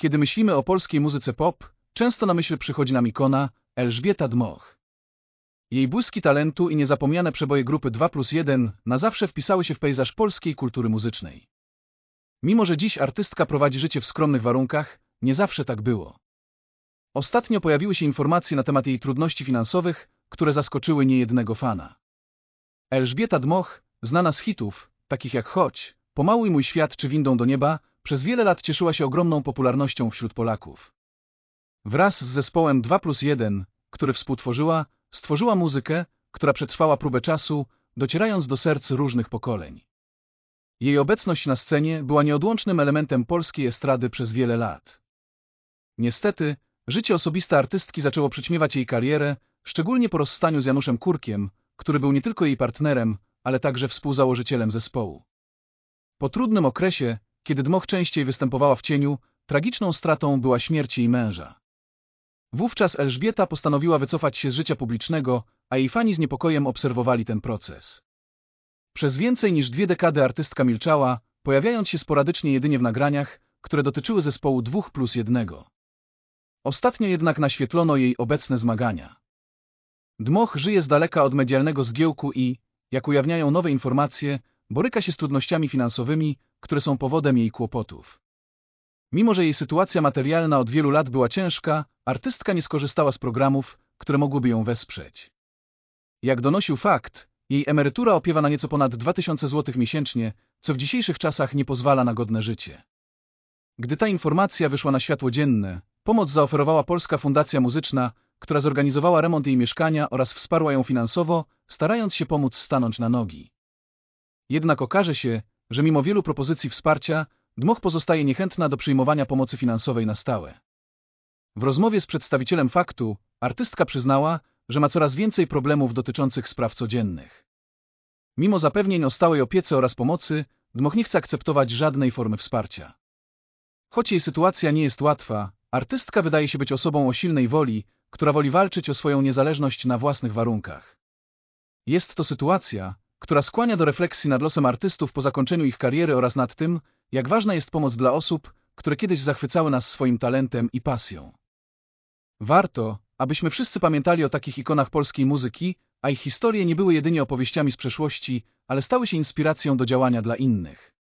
Kiedy myślimy o polskiej muzyce pop, często na myśl przychodzi nam ikona Elżbieta Dmoch. Jej błyski talentu i niezapomniane przeboje grupy 2 plus 1 na zawsze wpisały się w pejzaż polskiej kultury muzycznej. Mimo, że dziś artystka prowadzi życie w skromnych warunkach, nie zawsze tak było. Ostatnio pojawiły się informacje na temat jej trudności finansowych, które zaskoczyły niejednego fana. Elżbieta Dmoch, znana z hitów, takich jak Chodź, Pomałuj mój świat czy Windą do nieba, przez wiele lat cieszyła się ogromną popularnością wśród Polaków. Wraz z zespołem 2 plus 1, który współtworzyła, stworzyła muzykę, która przetrwała próbę czasu, docierając do serc różnych pokoleń. Jej obecność na scenie była nieodłącznym elementem polskiej estrady przez wiele lat. Niestety, życie osobiste artystki zaczęło przyćmiewać jej karierę, szczególnie po rozstaniu z Januszem Kurkiem, który był nie tylko jej partnerem, ale także współzałożycielem zespołu. Po trudnym okresie, kiedy Dmoch częściej występowała w cieniu, tragiczną stratą była śmierć jej męża. Wówczas Elżbieta postanowiła wycofać się z życia publicznego, a jej fani z niepokojem obserwowali ten proces. Przez więcej niż dwie dekady artystka milczała, pojawiając się sporadycznie jedynie w nagraniach, które dotyczyły zespołu dwóch plus jednego. Ostatnio jednak naświetlono jej obecne zmagania. Dmoch żyje z daleka od medialnego zgiełku i, jak ujawniają nowe informacje, boryka się z trudnościami finansowymi, które są powodem jej kłopotów. Mimo, że jej sytuacja materialna od wielu lat była ciężka, artystka nie skorzystała z programów, które mogłyby ją wesprzeć. Jak donosił fakt, jej emerytura opiewa na nieco ponad 2000 zł miesięcznie, co w dzisiejszych czasach nie pozwala na godne życie. Gdy ta informacja wyszła na światło dzienne, pomoc zaoferowała Polska Fundacja Muzyczna, która zorganizowała remont jej mieszkania oraz wsparła ją finansowo, starając się pomóc stanąć na nogi. Jednak okaże się, że mimo wielu propozycji wsparcia, Dmoch pozostaje niechętna do przyjmowania pomocy finansowej na stałe. W rozmowie z przedstawicielem faktu, artystka przyznała, że ma coraz więcej problemów dotyczących spraw codziennych. Mimo zapewnień o stałej opiece oraz pomocy, Dmoch nie chce akceptować żadnej formy wsparcia. Choć jej sytuacja nie jest łatwa, artystka wydaje się być osobą o silnej woli, która woli walczyć o swoją niezależność na własnych warunkach. Jest to sytuacja, która skłania do refleksji nad losem artystów po zakończeniu ich kariery oraz nad tym, jak ważna jest pomoc dla osób, które kiedyś zachwycały nas swoim talentem i pasją. Warto, abyśmy wszyscy pamiętali o takich ikonach polskiej muzyki, a ich historie nie były jedynie opowieściami z przeszłości, ale stały się inspiracją do działania dla innych.